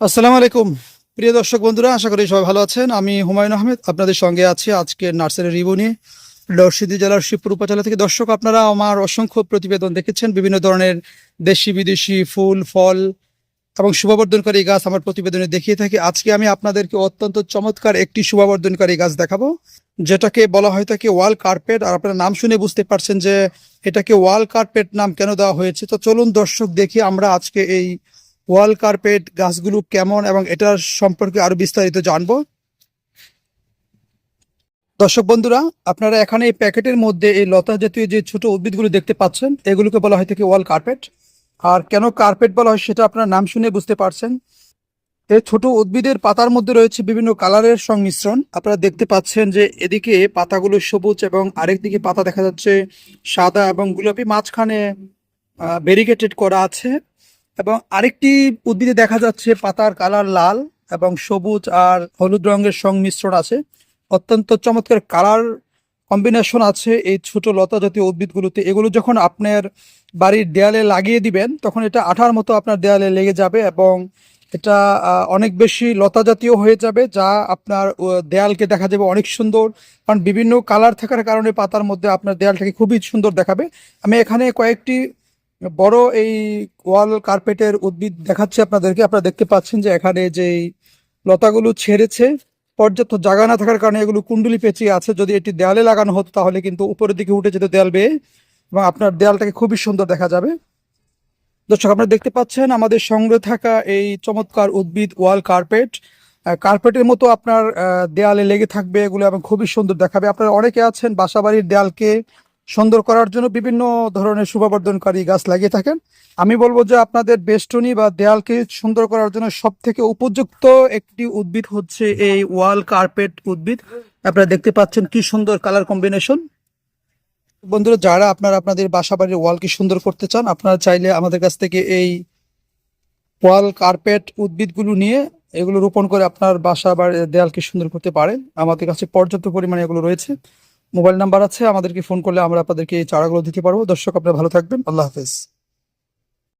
আসসালামু আলাইকুম। প্রিয় দর্শক বন্ধুরা, আশা করি সবাই ভালো আছেন। আমি হুমায়ুন আহমেদ, আপনাদের সঙ্গে আছি আজকে নার্সারি রিভিউ নিয়ে। নরসিংদী জেলার শিবপুর উপজেলা থেকে দর্শক, আপনারা আমার অসংখ্য প্রতিবেদন দেখেছেন। বিভিন্ন ধরনের দেশি, বিদেশি ফুল, ফল এবং শুভবর্ধনকারী গাছ আমার প্রতিবেদনে দেখিয়ে থাকি। আজকে আমি আপনাদেরকে অত্যন্ত চমৎকার একটি শুভবর্ধনকারী গাছ দেখাবো, যেটাকে বলা হয় থাকে ওয়াল কার্পেট। আর আপনারা নাম শুনে বুঝতে পারছেন যে এটাকে ওয়াল কার্পেট নাম কেন দেওয়া হয়েছে। তো চলুন দর্শক দেখি আমরা আজকে এই ওয়াল কার্পেট গাছগুলো কেমন এবং এটার সম্পর্কে আরও বিস্তারিত জানব। দর্শক বন্ধুরা, আপনারা এখানে এই প্যাকেটের মধ্যে এই লতা জাতীয় যে ছোট উদ্ভিদগুলো দেখতে পাচ্ছেন, এগুলোকে বলা হয় থেকে ওয়াল কার্পেট। আর কেন কার্পেট বলা হয় সেটা আপনার নাম শুনে বুঝতে পারছেন। এই ছোট উদ্ভিদের পাতার মধ্যে রয়েছে বিভিন্ন কালারের সংমিশ্রণ। আপনারা দেখতে পাচ্ছেন যে এদিকে পাতাগুলো সবুজ এবং আরেক দিকে পাতা দেখা যাচ্ছে সাদা এবং গোলাপি। মাঝখানে ব্যারিকেটেড করা আছে। এবং আরেকটি উদ্ভিদে দেখা যাচ্ছে পাতার কালার লাল এবং সবুজ আর হলুদ রঙের সংমিশ্রণ আছে। অত্যন্ত চমৎকার কালার কম্বিনেশন আছে এই ছোট লতা জাতীয় উদ্ভিদগুলোতে। এগুলো যখন আপনার বাড়ির দেয়ালে লাগিয়ে দিবেন, তখন এটা আঠার মতো আপনার দেয়ালে লেগে যাবে এবং এটা অনেক বেশি লতা জাতীয় হয়ে যাবে, যা আপনার দেয়ালকে দেখা যাবে অনেক সুন্দর। কারণ বিভিন্ন কালার থাকার কারণে পাতার মধ্যে আপনার দেয়ালটাকে খুবই সুন্দর দেখাবে। আমি এখানে কয়েকটি বড় এই ওয়াল কার্পেটের উদ্ভিদ দেখাচ্ছি আপনাদেরকে। আপনারা দেখতে পাচ্ছেন যে এখানে যে লতাগুলো ছেড়েছে, পর্যাপ্ত জায়গা না থাকার কারণে এগুলো কুণ্ডলি পেঁচিয়ে আছে। যদি এটি দেয়ালে লাগানো হতো তাহলে কিন্তু উপরের দিকে উঠে যেত দেয়াল বেয়ে এবং আপনার দেয়ালটাকে খুবই সুন্দর দেখা যাবে। দর্শক, আপনারা দেখতে পাচ্ছেন আমাদের সংগ্রহে থাকা এই চমৎকার উদ্ভিদ ওয়াল কার্পেট। কার্পেটের মতো আপনার দেয়ালে লেগে থাকবে এগুলো এবং খুবই সুন্দর দেখাবে। আপনারা অনেকে আছেন বাসাবাড়ির দেয়ালকে সুন্দর করার জন্য বিভিন্ন ধরনের শুভবর্ধনকারী গাছ লাগিয়ে থাকেন। আমি বলব যে আপনাদের বেষ্টনী বা দেয়ালকে সুন্দর করার জন্য সব থেকে উপযুক্ত একটি উদ্ভিদ হচ্ছে এই ওয়াল কার্পেট উদ্ভিদ। আপনারা দেখতে পাচ্ছেন কি সুন্দর কালার কম্বিনেশন। বন্ধুরা, যারা আপনারা আপনাদের বাসা বাড়ির ওয়ালকে সুন্দর করতে চান, আপনারা চাইলে আমাদের কাছ থেকে এই ওয়াল কার্পেট উদ্ভিদগুলো নিয়ে এগুলো রোপণ করে আপনার বাসা বা দেয়ালকে সুন্দর করতে পারেন। আমাদের কাছে পর্যাপ্ত পরিমাণে এগুলো রয়েছে। মোবাইল নাম্বার আছে, আমাদেরকে ফোন করলে আমরা আপনাদেরকে এই চারাগুলো দিতে পারব। দর্শক আপনারা ভালো থাকবেন। আল্লাহ হাফেজ।